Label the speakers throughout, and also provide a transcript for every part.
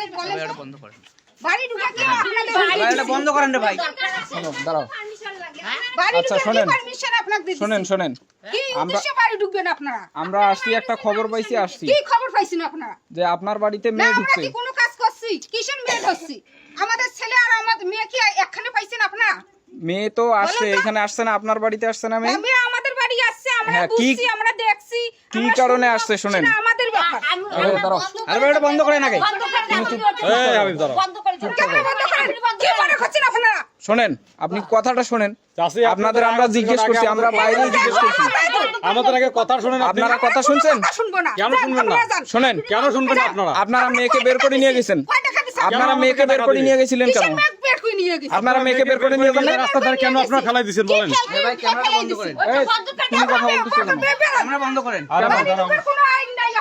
Speaker 1: আমাদের বলেন তো
Speaker 2: বন্ধ করেন।
Speaker 1: বাড়ি ঢুকে কি আপনাদের
Speaker 2: ভাই, বন্ধ করেন রে ভাই
Speaker 3: শোনো, দাঁড়াও। আচ্ছা, শোনেন।
Speaker 1: পারমিশন আপনাকে দিচ্ছি।
Speaker 3: শোনেন শোনেন। আমরা-
Speaker 1: বাড়ি ঢুকবেন আপনারা?
Speaker 3: আমরা আসছি একটা খবর পাইছি আসছি।
Speaker 1: কি খবর পাইছেন আপনারা?
Speaker 3: যে আপনার বাড়িতে মেয়ে ঢুকছে।
Speaker 1: কি কোনো কাজ করছি? কিসের মেয়ে ধরছি? আমাদের ছেলে আর আমাদের মেয়ে কি একখানে পাইছেন আপনারা?
Speaker 3: মেয়ে তো আসছে এখানে আসছে না আপনার বাড়িতে আসছে না মেয়ে?
Speaker 1: মেয়ে আমাদের বাড়ি আসছে আমরা
Speaker 3: হ্যাঁ, কি-
Speaker 1: বুঝছি আমরা দেখছি।
Speaker 3: কি কারণে আসছে শোনেন।
Speaker 1: আমাদের ব্যাপার।
Speaker 3: আরে, দাঁড়াও।
Speaker 2: আরে এটা বন্ধ করেন আগে।
Speaker 3: এই, হাবিব, দাঁড়াও।
Speaker 1: ক্যামেরা বন্ধ করেন? কি করছেন আপনারা?
Speaker 3: শোনেন আপনি কথাটা শোনেন। আপনাদের আমরা জিজ্ঞেস করছি আমরা বাইরে জিজ্ঞেস করছি।
Speaker 4: আমাদের আগে কথা শুনেন
Speaker 3: আপনারা কথা শুনছেন?
Speaker 1: কথা শুনব না।
Speaker 4: কেন শুনবেন না?
Speaker 3: শোনেন।
Speaker 4: কেন শুনবেন আপনারা?
Speaker 3: আপনারা মেয়েকে বের করে নিয়ে গেছেন? আপনারা মেয়েকে বের করে নিয়ে গেছিলেন কেন? আপনারা মেয়েকে বের করে নিয়ে গেলেন
Speaker 4: রাস্তা ধারে কেন আপনারা ফেলাই দিচ্ছেন? বলেন।
Speaker 2: ভাই, ক্যামেরাটা বন্ধ করেন।
Speaker 3: তুমি কথা
Speaker 2: আমরা বন্ধ করেন।
Speaker 4: আরে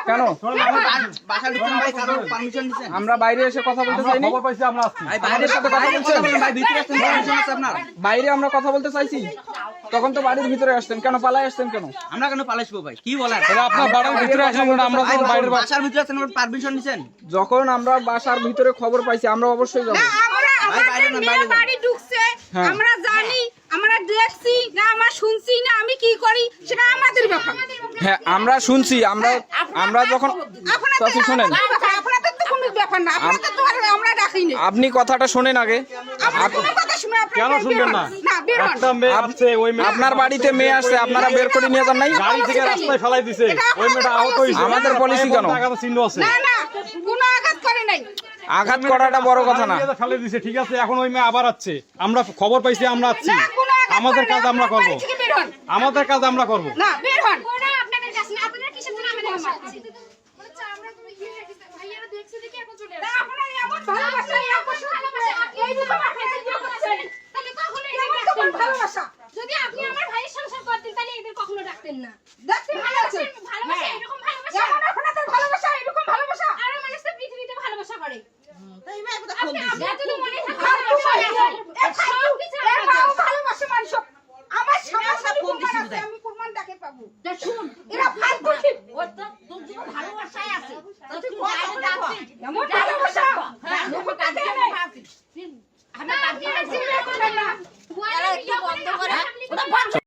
Speaker 1: কোনো?
Speaker 3: আমরা বাইরে এসে কথা বলতে চাইনি?
Speaker 4: খবর পাইছি আমরা আসছি।
Speaker 2: ভাই বাইরের সাথে কথা বলছেন? ভাই ভিতরে আসছেন পারমিশন আছে আপনার
Speaker 3: বাইরে আমরা কথা বলতে চাইছি? তখন তো বাড়ির ভিতরে আসতেন কেন? পালাই আসতেন কেন?
Speaker 2: আমরা কেন পালাইবো ভাই? কি বলেন
Speaker 4: আপনার বাড়ির ভিতরে আসেন না, আমরা তো বাইরের
Speaker 2: বাসার ভিতরে আছেন পারমিশন নিছেন?
Speaker 3: যখন আমরা বাসার ভিতরে খবর পাইছি আমরা অবশ্যই যাব।
Speaker 1: না, আমরা
Speaker 2: বাইরে না, বাইরে
Speaker 1: বাড়ি ঢুকছে,
Speaker 3: হ্যাঁ।
Speaker 1: আমরা জানি দেখছি না আমরা শুনছি না আমি কি করি? সেটা আমাদের ব্যাপার।
Speaker 3: হ্যাঁ আমরা শুনছি আমরা আমরা যখন
Speaker 1: আপনাদের
Speaker 3: চাচি শোনেন।
Speaker 1: আপনাদের তো কোনো ব্যাপার না। আপনাদের তো আমরা ডাকিনি
Speaker 3: আপনি কথাটা শোনেন আগে।
Speaker 1: কোনো
Speaker 4: শুনবেন না?
Speaker 3: আপনার বাড়িতে মেয়ে আসছে আপনারা বের করে নিয়ে যান নাই?
Speaker 4: গাড়ি থেকে রাস্তায় ফেলাই দিছে। ওই মেয়েটা আহত হয়েছে।
Speaker 3: আমাদের policy কেন?
Speaker 4: চিহ্ন আছে।
Speaker 1: না না কোনো আঘাত করে নাই।
Speaker 3: আঘাত করাটা বড় কথা না।
Speaker 4: ফেলে দিছে ঠিক আছে এখন ওই মেয়ে আবার আসছে। আমরা খবর পাইছি আমরা আসছি।
Speaker 1: আঘাত
Speaker 4: আমাদের কাজ আমরা করব। আমাদের কাজ আমরা করব।
Speaker 1: না বের হন।
Speaker 5: আপনাদের কাছে না। আপনারা কিসের জন্য আমাদের কাছে আমরা তুমি গিয়ে ভাইয়ারা দেখছি দেখি এখন চলে আসছে।
Speaker 1: আপনারা এমন ভালোবাসা, এমন ভালোবাসা, এই রকম আপনাদের বিয়ে করছেন।
Speaker 5: তাহলে কখনো
Speaker 1: এমন
Speaker 5: ডাকতেন
Speaker 1: ভালোবাসা?
Speaker 5: যদি আপনি আমার ভাইয়ের সংসার করতেন তাহলে এদের কখনো ডাকতেন না।
Speaker 1: দেখতে ভালো
Speaker 5: ভালোবাসা। এরকম ভালোবাসা।
Speaker 1: যেমন আপনাদের ভালোবাসা, এরকম ভালোবাসা।
Speaker 5: আরও মানুষ তো পৃথিবীতে ভালোবাসা করে। আপনি
Speaker 1: দিছে।
Speaker 5: আপনার যদি মনে থাকে
Speaker 1: আর তো
Speaker 5: ভালোবাসা
Speaker 1: ভালো।
Speaker 5: আছে,
Speaker 1: এ ভালো,
Speaker 5: সবকিছু
Speaker 1: এ
Speaker 5: আপনার
Speaker 1: ভালো
Speaker 5: আছে।
Speaker 1: ভালোবাসে মানুষ। আমার সমাজ
Speaker 2: সব ফোন দিছি
Speaker 1: প্রমাণ আছে,
Speaker 2: বোধহয়।
Speaker 1: আমি প্রমাণ দেখে পাবো।
Speaker 5: তা শুন
Speaker 1: এরা ফালতু ঠিক।
Speaker 5: ওর তো তোর জন্য ভালোবাসাই আছে। তো তুই বাইরে
Speaker 1: বলে এমন ভালোবাসা।
Speaker 5: হ্যাঁ
Speaker 1: এমন
Speaker 5: কাজ
Speaker 1: নেই।
Speaker 5: আমরা কাজ
Speaker 1: এরা একটু বন্ধ করে।
Speaker 5: বন্ধ